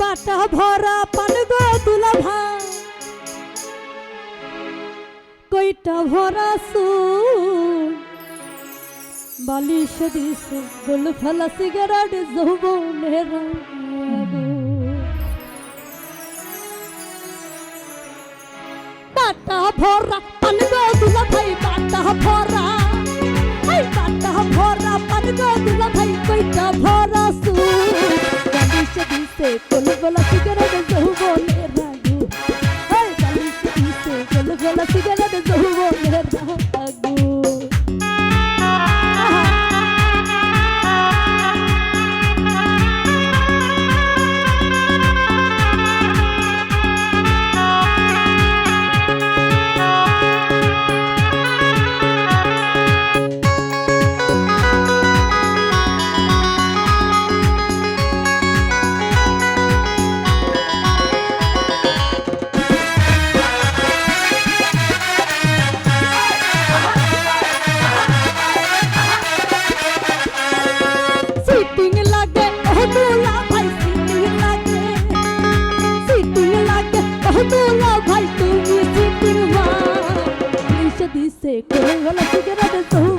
বাটা ভরা পান গো দুলা ভাই। কইটা ভরা সুন বালিশ দিছে গোল ফেলা সিগারেট, যৌবনের বাটা ভরা পান গো দুলা ভাই, বাটা ভরা। বাটা ভরা পান গো দুলা ভাই, কইটা ভরা সুন বালিশ দিছে গোল ফেলা সিগারেট যৌবনের দুলা ভাই তুমি মা বালিশ দিছে কোলে সিগারেট যৌবনে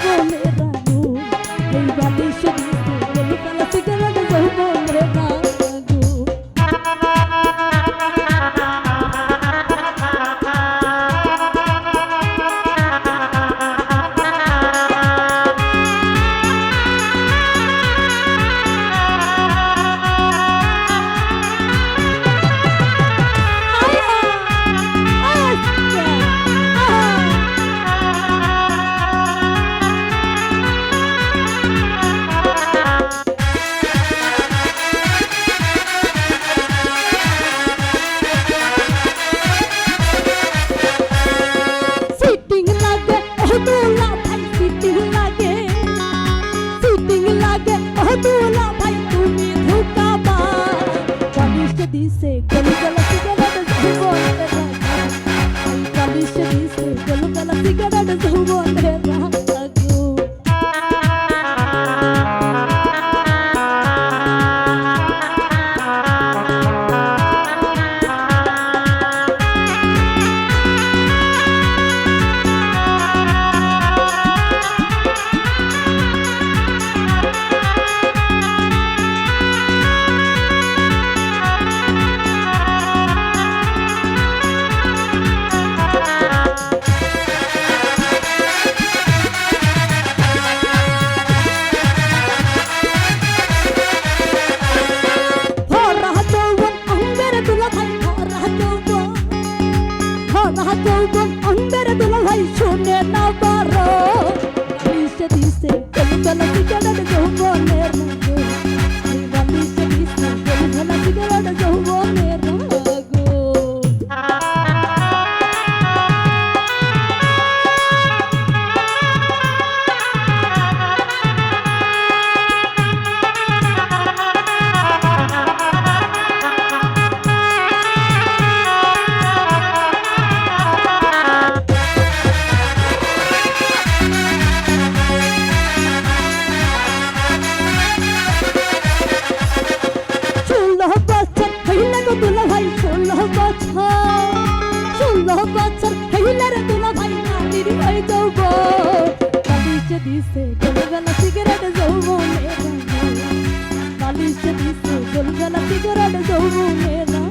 বালিশ ভরা যৌবন ভরা যৌবন অঙ্গের দুলা ভাই শুনে না পারো বালিশে দিছে গলি গলা সিগারেট যৌবনের দিছে গোলগলা সিগারেট যৌবনে। বালিশে দিছে গোলগলা সিগারেট যৌবনে।